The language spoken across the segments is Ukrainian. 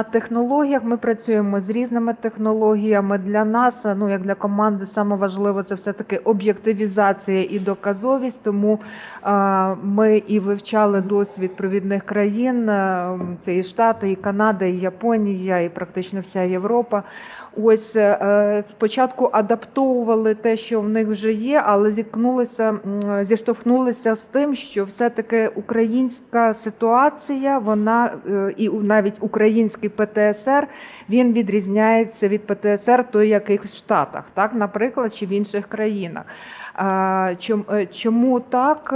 На технологіях ми працюємо з різними технологіями. Для нас, ну як для команди, саме важливо це все-таки об'єктивізація і доказовість. Тому е, ми і вивчали досвід провідних країн. е, Це і Штати, і Канада, і Японія, і практично вся Європа. Ось е, спочатку адаптовували те, що в них вже є, але зіткнулися, зіштовхнулися з тим, що все-таки українська ситуація, вона е, і навіть український ПТСР, він відрізняється від ПТСР той, який в Штатах, так, наприклад, чи в інших країнах. Е, Чому так?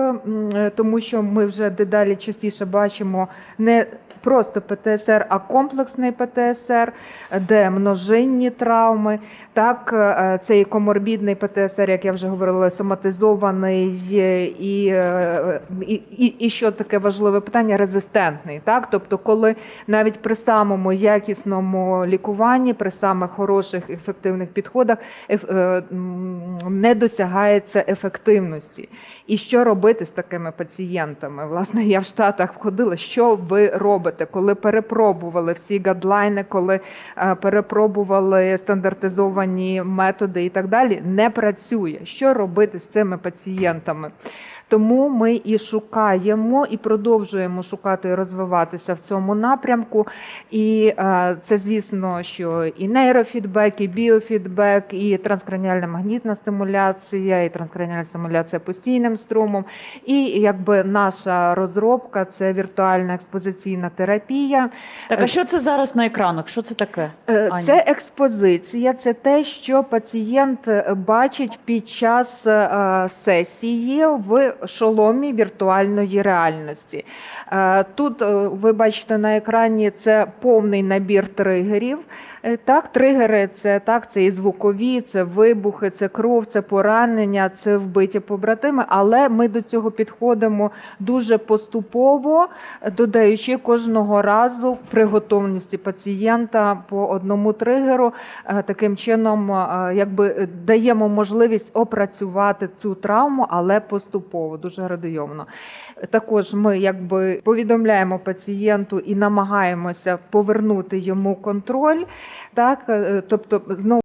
Е, Тому що ми вже дедалі частіше бачимо не просто ПТСР, а комплексний ПТСР, де множинні травми. Так, е, цей коморбідний ПТСР, як я вже говорила, соматизований е, і, е, і, і, і що таке важливе питання, резистентний. Так, тобто, коли навіть при самому якісному лікуванні, при самих хороших ефективних підходах е, не досягається ефективності. І що робити з такими пацієнтами? Власне, я в Штатах входила. Що ви робите, коли перепробували всі гадлайни, коли е, перепробували стандартизовані методи і так далі? Не працює. Що робити з цими пацієнтами? Тому ми і шукаємо, і продовжуємо шукати і розвиватися в цьому напрямку. І е, це, звісно, що і нейрофідбек, і біофідбек, і транскраніальна магнітна стимуляція, і транскраніальна стимуляція постійним струмом. І якби наша розробка це віртуальна експозиційна терапія. Так, а що це зараз на екранах? Що це таке? Е, Аня. Це експозиція, це те, що пацієнт бачить під час е, сесії в шоломі віртуальної реальності. Е, Тут е, ви бачите на екрані це повний набір тригерів. Е, Так, тригери це так, це і звукові, це вибухи, це кров, це поранення, це вбиті побратими. Але ми до цього підходимо дуже поступово, додаючи кожного разу при готовності пацієнта по одному тригеру. Е, Таким чином, е, якби даємо можливість опрацювати цю травму, але поступово, дуже градийовно. Також ми якби повідомляємо пацієнту і намагаємося повернути йому контроль. Так, е, тобто знову.